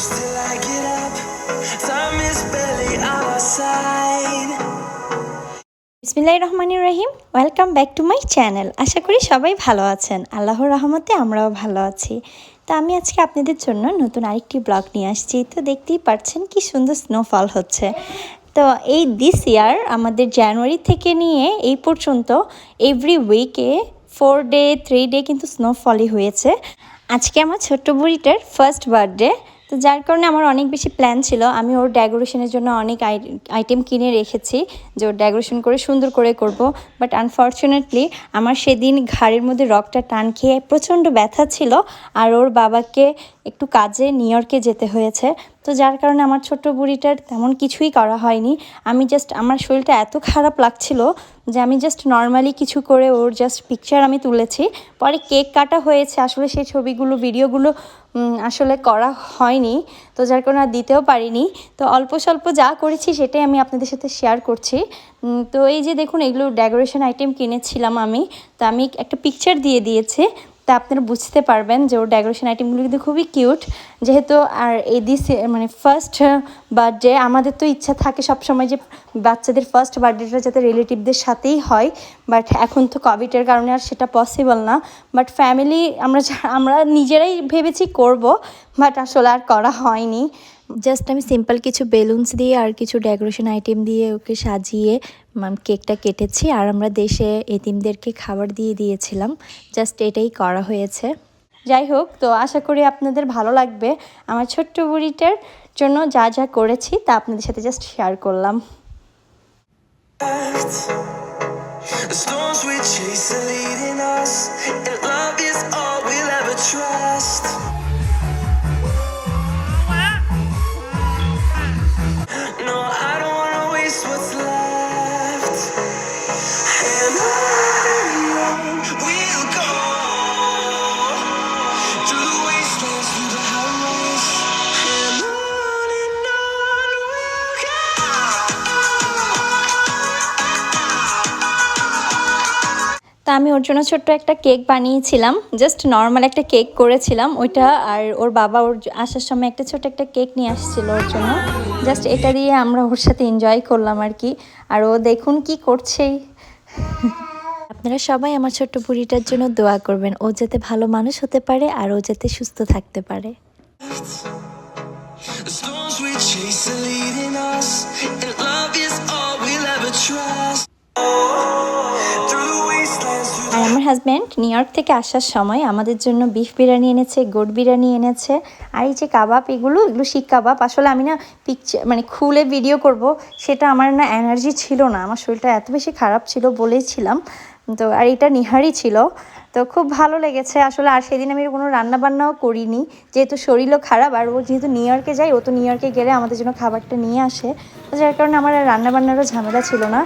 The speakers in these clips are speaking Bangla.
close till I get up. Time is barely on our side. বিসমিল্লাহ রহমানির রহিম। Welcome back to my channel আশা করি সবাই ভালো আছেন। আল্লাহর রহমতে আমরাও ভালো আছি। তো আমি আজকে আপনাদের জন্য নতুন আরেকটি ব্লগ নিয়ে আসছি। তো দেখতেই পাচ্ছেন কি সুন্দর স্নোফল হচ্ছে। তো এই দিস ইয়ার আমাদের জানুয়ারি থেকে নিয়ে এই পর্যন্ত এভরি উইকে ফোর ডে থ্রি ডে কিন্তু স্নোফলই হয়েছে। আজকে আমার ছোট্ট বুড়িটার ফার্স্ট বার্থডে তো যার কারণে আমার অনেক বেশি প্ল্যান ছিল। আমি ওর ডেকোরেশনের জন্য অনেক আইটেম কিনে রেখেছি যে ওর ডেকোরেশন করে সুন্দর করে করব। বাট আনফর্চুনেটলি আমার সেদিন ঘাড়ের মধ্যে রকটা টান খেয়ে প্রচণ্ড ব্যথা ছিল। আর ওর বাবাকে একটু কাজে নিউ ইয়র্কে যেতে হয়েছে। তো যার কারণে আমার ছোট্ট বুড়িটার তেমন কিছুই করা হয়নি। আমি জাস্ট আমার শরীরটা এত খারাপ লাগছিল যে আমি জাস্ট নর্মালি কিছু করে ওর জাস্ট পিকচার আমি তুলেছি। পরে কেক কাটা হয়েছে, আসলে সেই ছবিগুলো, ভিডিওগুলো আসলে করা হয়নি। তো যার কারণে আর দিতেও পারিনি। তো অল্প স্বল্প যা করেছি সেটাই আমি আপনাদের সাথে শেয়ার করছি। তো এই যে দেখুন, এগুলো ডেকোরেশন আইটেম কিনেছিলাম আমি। তো আমি একটা পিকচার দিয়ে দিয়েছি। তা আপনারা বুঝতে পারবেন যে ওর ডেকোরেশন আইটেমগুলো কিন্তু খুবই কিউট যেহেতু আর এই দিস মানে ফার্স্ট বার্থডে আমাদের তো ইচ্ছা থাকে সবসময় যে বাচ্চাদের ফার্স্ট বার্থডেটা যাতে রিলেটিভদের সাথেই হয়। বাট এখন তো কোভিডের কারণে আর সেটা পসিবল না। বাট ফ্যামিলি আমরা আমরা নিজেরাই ভেবেছি করব। বাট আসলে আর করা হয়নি। জাস্ট আমি সিম্পল কিছু বেলুনস দিয়ে আর কিছু ডেকোরেশন আইটেম দিয়ে ওকে সাজিয়ে কেকটা কেটেছি আর আমরা দেশে এতিমদেরকে খাবার দিয়ে দিয়েছিলাম। জাস্ট এটাই করা হয়েছে। যাই হোক তো আশা করি আপনাদের ভালো লাগবে। আমার ছোট্ট বুড়িটার জন্য যা যা করেছি তা আপনাদের সাথে জাস্ট শেয়ার করলাম। Chase are leading us, and love is all we'll ever trust. তা আমি ওর জন্য ছোট্ট একটা কেক বানিয়েছিলাম। জাস্ট নর্মাল একটা কেক করেছিলাম ওইটা। আর ওর বাবা ওর আসার সময় একটা ছোট একটা কেক নিয়ে আসছিল ওর জন্য। জাস্ট এটা দিয়ে আমরা ওর সাথে এনজয় করলাম আর কি। আর ও দেখুন কি করছেই আপনারা সবাই আমার ছোট্ট বুড়িটার জন্য দোয়া করবেন। ও যাতে ভালো মানুষ হতে পারে আর ও যাতে সুস্থ থাকতে পারে। The storms we chase are leading us, and love is all we'll ever trust. Through আমার হাজব্যান্ড নিউ ইয়র্ক থেকে আসার সময় আমাদের জন্য বিফ বিরিয়ানি এনেছে গোট বিরিয়ানি এনেছে। আর এই যে কাবাব এগুলো এগুলো শিক কাবাব। আসলে আমি না পিকচার মানে খুলে ভিডিও করব, সেটা আমার না এনার্জি ছিল না। আমার শরীরটা এত বেশি খারাপ ছিল বলেইছিলাম তো, আর এটা নিহারি ছিল। তো খুব ভালো লেগেছে। আসলে আর সেদিন আমি কোনো রান্নাবান্নাও করিনি। যেহেতু শরীরও খারাপ, আর ও যেহেতু নিউ ইয়র্কে যাই ও তো নিউ ইয়র্কে গেলে আমাদের জন্য খাবারটা নিয়ে আসে। তো যার কারণে আমার আর রান্না বান্নারও ঝামেলা ছিল না।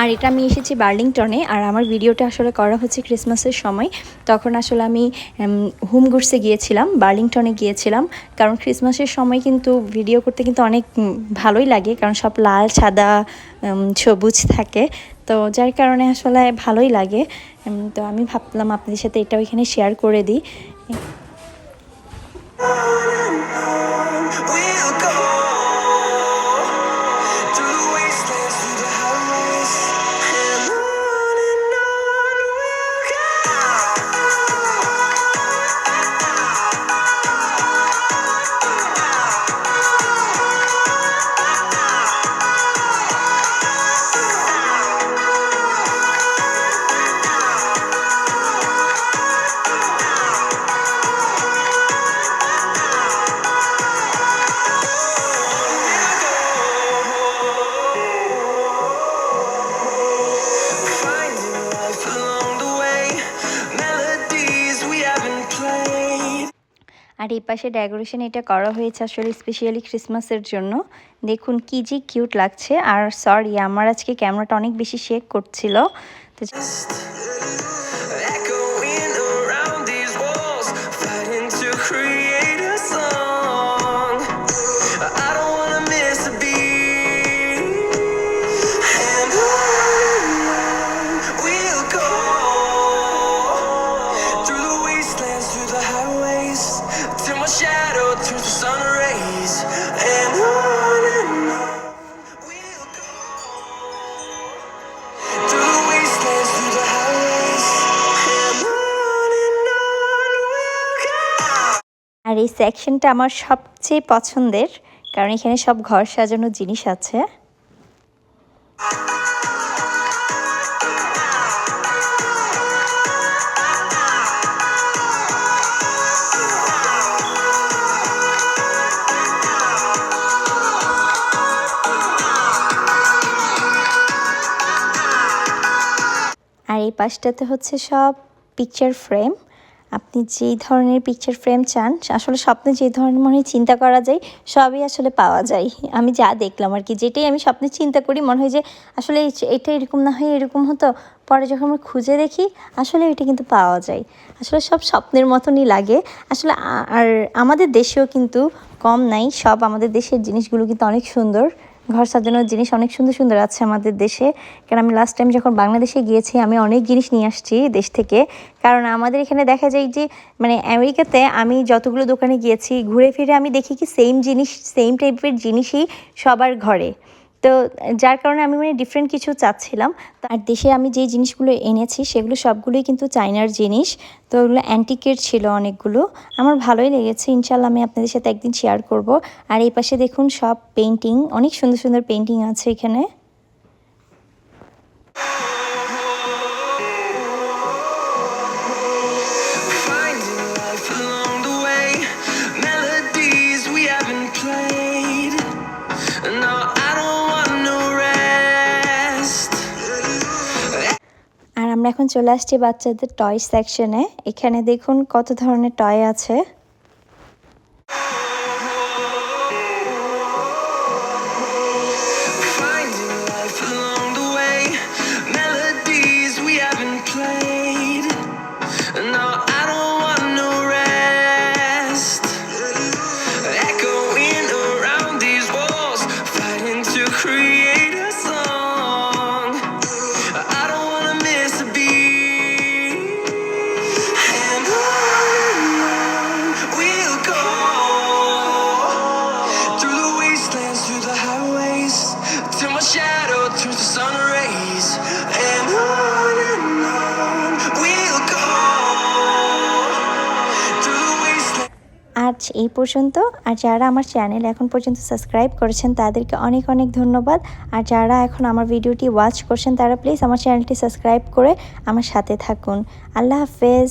আর এটা আমি এসেছি বার্লিংটনে, আর আমার ভিডিওটা আসলে করা হচ্ছে ক্রিসমাসের সময়। তখন আসলে আমি হোম গুডসে গিয়েছিলাম, বার্লিংটনে গিয়েছিলাম। কারণ ক্রিসমাসের সময় কিন্তু ভিডিও করতে কিন্তু অনেক ভালোই লাগে, কারণ সব লাল, সাদা সবুজ থাকে। তো যার কারণে আসলে ভালোই লাগে। তো আমি ভাবলাম আপনাদের সাথে এটাও এখানে শেয়ার করে দিই। আর এই পাশে ডেকোরেশন এটা করা হয়েছে আসলে স্পেশালি ক্রিসমাসের জন্য। দেখুন কি যে কিউট লাগছে। আর সরি আমার আজকে ক্যামেরাটা অনেক বেশি শেক করছিল। তো আর এই সেকশনটা আমার সবচেয়ে পছন্দের, কারণ এখানে সব ঘর সাজানোর জিনিস আছে। আর এই পাশটাতে হচ্ছে সব পিকচার ফ্রেম আপনি যেই ধরনের পিকচার ফ্রেম চান, আসলে স্বপ্নে যে ধরনের মনে হয় চিন্তা করা যায়, সবই আসলে পাওয়া যায়। আমি যা দেখলাম আর কি, যেটাই আমি স্বপ্নে চিন্তা করি, মনে হয় যে আসলে এটা এরকম না হয় এরকম হতো, পরে যখন আমরা খুঁজে দেখি, আসলে এটা কিন্তু পাওয়া যায়। আসলে সব স্বপ্নের মতনই লাগে। আসলে আর আমাদের দেশেও কিন্তু কম নাই, সব আমাদের দেশের জিনিসগুলো কিন্তু অনেক সুন্দর। ঘর সাজানোর জিনিস অনেক সুন্দর সুন্দর আছে আমাদের দেশে। কারণ আমি লাস্ট টাইম যখন বাংলাদেশে গিয়েছি, আমি অনেক জিনিস নিয়ে আসছি দেশ থেকে। কারণ আমাদের এখানে দেখা যায় যে মানে আমেরিকাতে আমি যতগুলো দোকানে গিয়েছি, ঘুরে ফিরে আমি দেখি কি সেম জিনিস সেম টাইপের জিনিসই সবার ঘরে। তো যার কারণে আমি মানে ডিফারেন্ট কিছু চাচ্ছিলাম। আর দেশে আমি যে জিনিসগুলো এনেছি, সেগুলো সবগুলোই কিন্তু চাইনার জিনিস। তো ওগুলো অ্যান্টিকেট ছিল অনেকগুলো। আমার ভালোই লেগেছে। ইনশাল্লাহ আমি আপনাদের সাথে একদিন শেয়ার করব। আর এই পাশে দেখুন সব পেন্টিং অনেক সুন্দর সুন্দর পেন্টিং আছে এখানে। এখন চলে আসছি বাচ্চাদের টয় সেকশনে এখানে দেখুন কত ধরনের টয় আছে। আজ এই পর্যন্ত। আর যারা আমার চ্যানেল এখন পর্যন্ত সাবস্ক্রাইব করেছেন, তাদেরকে অনেক অনেক ধন্যবাদ। আর যারা এখন আমার ভিডিওটি ওয়াচ করছেন, তারা প্লিজ আমার চ্যানেলটি সাবস্ক্রাইব করে আমার সাথে থাকুন। আল্লাহ হাফেজ।